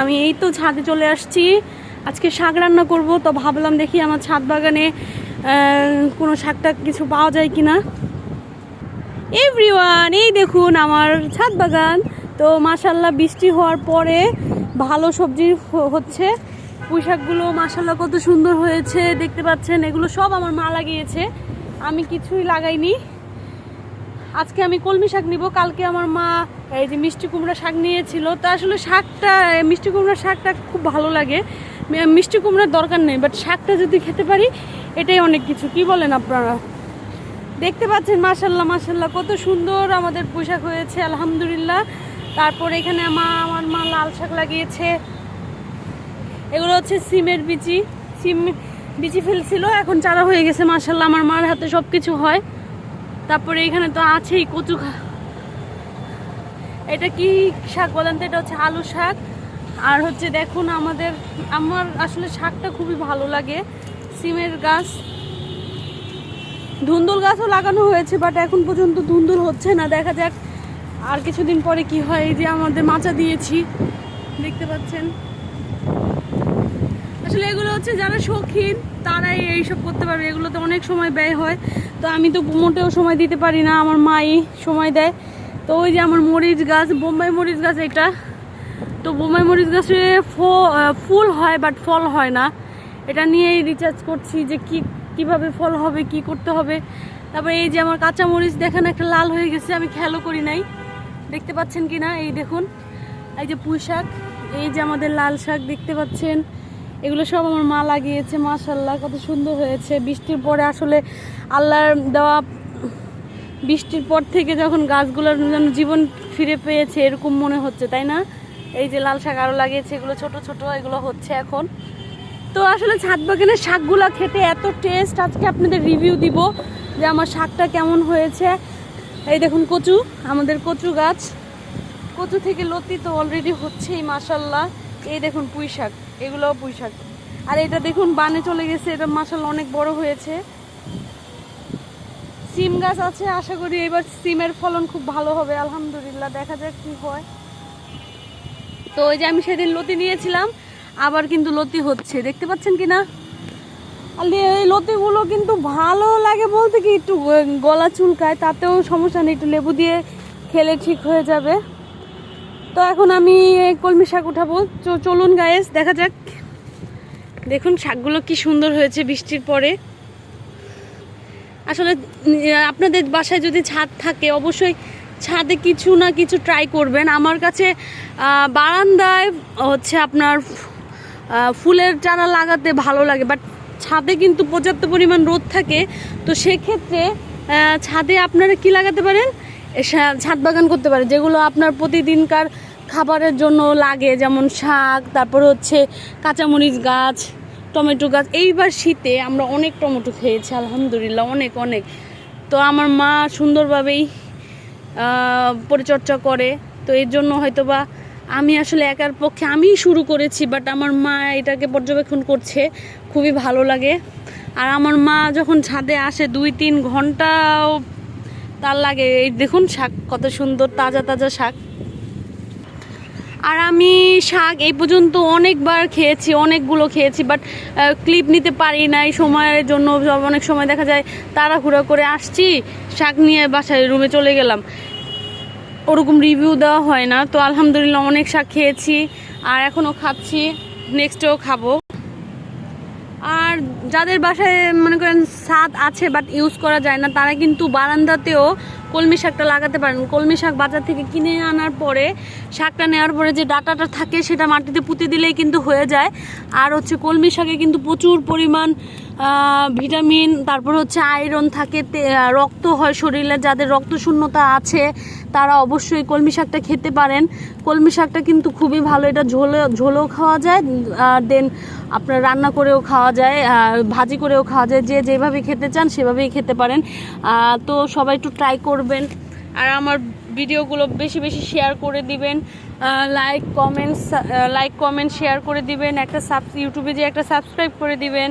আমি এই তো ছাদে চলে আসছি। আজকে শাক রান্না করব, তো ভাবলাম দেখি আমার ছাদ বাগানে কোনো শাকটা কিছু পাওয়া যায় কিনা। এভরিওয়ান এই দেখুন আমার ছাদ বাগান। তো মাসাল্লাহ বৃষ্টি হওয়ার পরে ভালো সবজি হচ্ছে। পুঁই শাকগুলো মাসাল্লাহ কত সুন্দর হয়েছে, দেখতে পাচ্ছেন, এগুলো সব আমার মা লাগিয়েছে। আমি কিছুই লাগাইনি। আজকে আমি কলমি শাক নিব, কালকে আমার মা এই যে মিষ্টি কুমড়া শাক নিয়েছিল, তা আসলে শাকটা, মিষ্টি কুমড়া শাকটা খুব ভালো লাগে। মিষ্টি কুমড়ার দরকার নেই বাট শাকটা যদি খেতে পারি, এটাই অনেক কিছু। কি বলেন আপনারা? দেখতে পাচ্ছেন, মাশাল্লাহ মাশাল্লাহ, কত সুন্দর আমাদের পোশাক হয়েছে, আলহামদুলিল্লাহ। তারপর এখানে মা আমার মা লাল শাক লাগিয়েছে। এগুলো হচ্ছে সিমের বিচি। সিম, বিচি ফেলছিল, এখন চারা হয়ে গেছে, মাশাল্লাহ। আমার মার হাতে সব কিছু হয়। তারপরে এখানে তো আছেই কচু এটা কি শাক বলেন তো? এটা হচ্ছে আলু শাক। আর হচ্ছে দেখুন আমাদের, আমার আসলে শাকটা খুবই ভালো লাগে। সিমের গাছ। ধুন্দুল গাছও লাগানো হয়েছে বাট এখন পর্যন্ত ধুন্দুল হচ্ছে না। দেখা যাক আর কিছুদিন পরে কি হয়। এই যে আমাদের মাচা দিয়েছি, দেখতে পাচ্ছেন? আসলে এগুলো হচ্ছে যারা শৌখিন, তারাই এইসব করতে পারবে। এগুলোতে অনেক সময় ব্যয় হয়। তো আমি তো মোটেও সময় দিতে পারি না। আমার মাই সময় দেয়। তো ওই যে আমার মরিচ গাছ, বোম্বাই মরিচ গাছ এটা। তো বোম্বাই মরিচ গাছে ফুল হয় বাট ফল হয় না। এটা নিয়েই রিচার্জ করছি যে কি কীভাবে ফল হবে, কি করতে হবে। তারপরে এই যে আমার কাঁচা মরিচ দেখেন, একটা লাল হয়ে গেছে, আমি খেয়ালও করি নাই। দেখতে পাচ্ছেন কি না এই দেখুন। এই যে পুঁই শাক, এই যে আমাদের লাল শাক দেখতে পাচ্ছেন। এগুলো সব আমার মা লাগিয়েছে, মাশাল্লাহ, কত সুন্দর হয়েছে। বৃষ্টির পরে আসলে আল্লাহর দেওয়া বৃষ্টির পর থেকে যখন গাছগুলোর যেন জীবন ফিরে পেয়েছে, এরকম মনে হচ্ছে, তাই না? এই যে লাল শাক আরও লাগিয়েছে, এগুলো ছোট ছোট, এগুলো হচ্ছে এখন। তো আসলে ছাদ বাগানের শাকগুলো খেতে এত টেস্ট আজকে আপনাদের রিভিউ দিব যে আমার শাকটা কেমন হয়েছে। এই দেখুন কচু, আমাদের কচু গাছ। কচু থেকে লতি তো অলরেডি হচ্ছেই মাসাল্লাহ এই দেখুন পুঁই শাক, এগুলোও পুঁই শাক। আর এটা দেখুন বানে চলে গেছে, এটা মাসাল্লাহ অনেক বড় হয়েছে। সিম গাছ আছে, আশা করি এবার সিমের ফলন খুব ভালো হবে, আলহামদুলিল্লাহ, দেখা যাক কি হয়। তো ওই যে আমি সেদিন লতি নিয়েছিলাম, আবার কিন্তু লতি হচ্ছে, দেখতে পাচ্ছেন কি না এই লতিগুলো কিন্তু ভালো লাগে বলতে কি, একটু গলা চুলকায়, তাতেও সমস্যা নেই, একটু লেবু দিয়ে খেলে ঠিক হয়ে যাবে। তো এখন আমি কলমি শাক উঠাবো। চলুন গায়েস দেখা যাক। দেখুন, শাকগুলো কি সুন্দর হয়েছে বৃষ্টির পরে। আসলে আপনাদের বাসায় যদি ছাদ থাকে, অবশ্যই ছাদে কিছু না কিছু ট্রাই করবেন। আমার কাছে বারান্দায় হচ্ছে আপনার ফুলের চারা লাগাতে ভালো লাগে বাট ছাদে কিন্তু পর্যাপ্ত পরিমাণ রোদ থাকে। তো সেক্ষেত্রে ছাদে আপনারা কি লাগাতে পারেন? ছাদ বাগান করতে পারেন, যেগুলো আপনার প্রতিদিনকার খাবারের জন্য লাগে, যেমন শাক, তারপর হচ্ছে কাঁচামরিচ গাছ। টমেটো গাছ। এইবার শীতে আমরা অনেক টমেটো খেয়েছি, আলহামদুলিল্লাহ, অনেক অনেক। তো আমার মা সুন্দরভাবেই পরিচর্যা করে। তো এর জন্য হয়তো বা আমি আসলে একার পক্ষে আমিই শুরু করেছি বাট আমার মা এটাকে পর্যবেক্ষণ করছে। খুবই ভালো লাগে। আর আমার মা যখন ছাদে আসে দুই তিন ঘন্টাও তার লাগে। এই দেখুন শাক, কত সুন্দর, তাজা তাজা শাক। আর আমি শাক এই পর্যন্ত অনেকবার খেয়েছি, অনেকগুলো খেয়েছি বাট ক্লিপ নিতে পারি নাই সময়ের জন্য। অনেক সময় দেখা যায় তাড়াহুড়া করে আসছি, শাক নিয়ে বাসায় রুমে চলে গেলাম। ওরকম রিভিউ দেওয়া হয় না। তো আলহামদুলিল্লাহ অনেক শাক খেয়েছি, আর এখনও খাচ্ছি নেক্সটেও খাব। আর যাদের বাসায়, মনে করেন, ছাদ আছে বাট ইউজ করা যায় না, তারা কিন্তু বারান্দাতেও কলমি শাকটা লাগাতে পারেন। কলমি শাক বাজার থেকে কিনে আনার পরে, শাকটা নেওয়ার পরে যে ডাটাটা থাকে, সেটা মাটিতে পুঁতে দিলেই কিন্তু হয়ে যায়। আর হচ্ছে কলমি শাকে কিন্তু প্রচুর পরিমাণ ভিটামিন, তারপর হচ্ছে আয়রন থাকে রক্ত হয় শরীরে, যাদের রক্ত শূন্যতা আছে, তারা অবশ্যই কলমি শাকটা খেতে পারেন। কলমি শাকটা কিন্তু খুবই ভালো, এটা ঝোলে, ঝোলেও খাওয়া যায় দেন আপনার রান্না করেও খাওয়া যায় ভাজি করেও খাওয়া যায়, যে যেভাবে খেতে চান সেভাবেই খেতে পারেন। তো সবাই একটু ট্রাই করবেন, আর আমার ভিডিওগুলো বেশি বেশি শেয়ার করে দিবেন। Like comments like comment share করে দিবেন। একটা সাব ইউটিউবে যে একটা সাবস্ক্রাইব করে দিবেন।